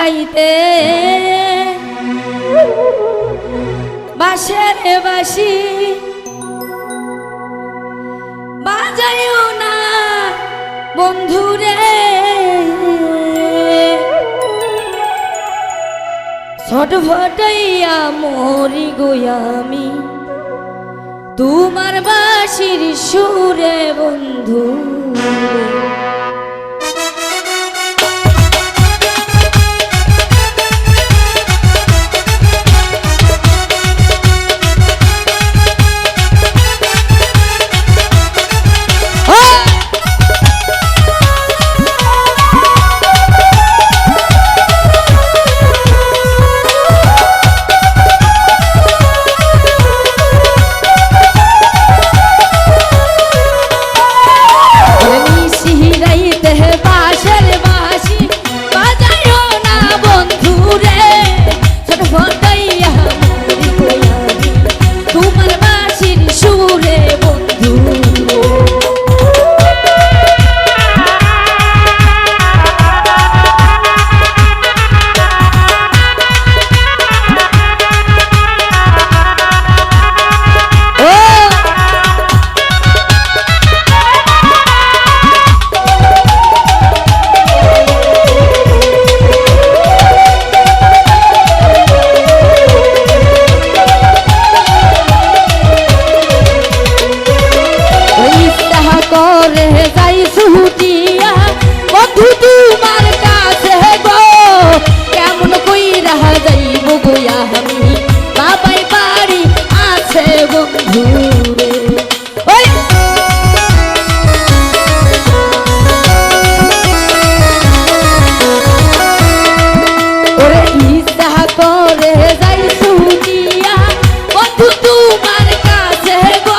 গাইতে বাসের বাসি বাজাইও না বন্ধুরে। ছটফটাইয়া মরি গোয়ামি তোমার বাসির সুরে বন্ধু তোমার কাছে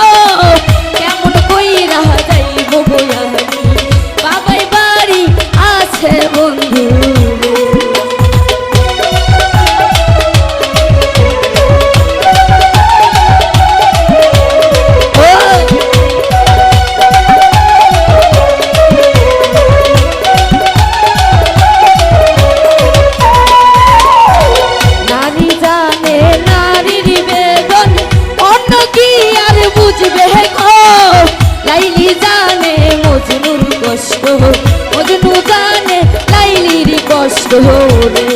দোহরে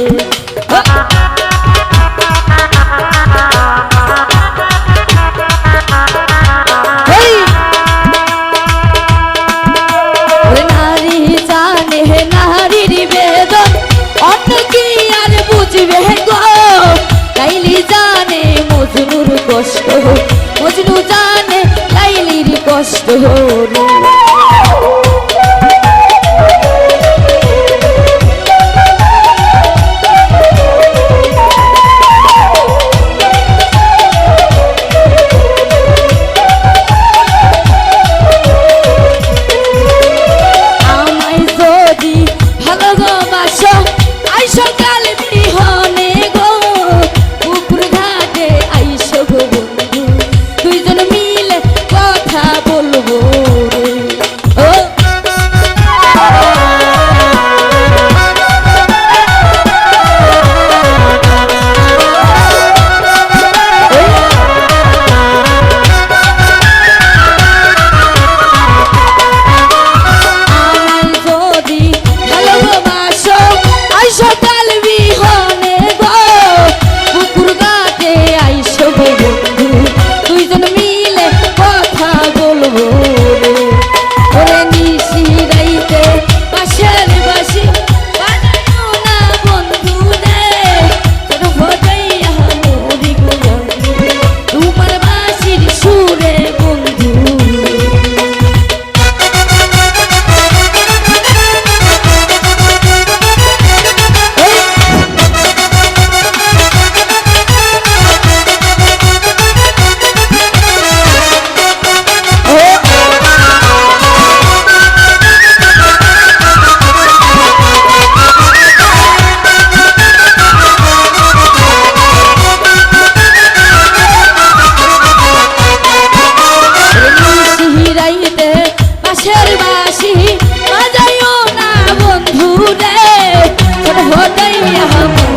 নারী জানে নারীর বেদন অন্য কি আর বুঝবে গো? তাইলি জানে মজনুর কষ্ট, মজনু জানে তাইলির কষ্ট রে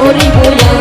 করিব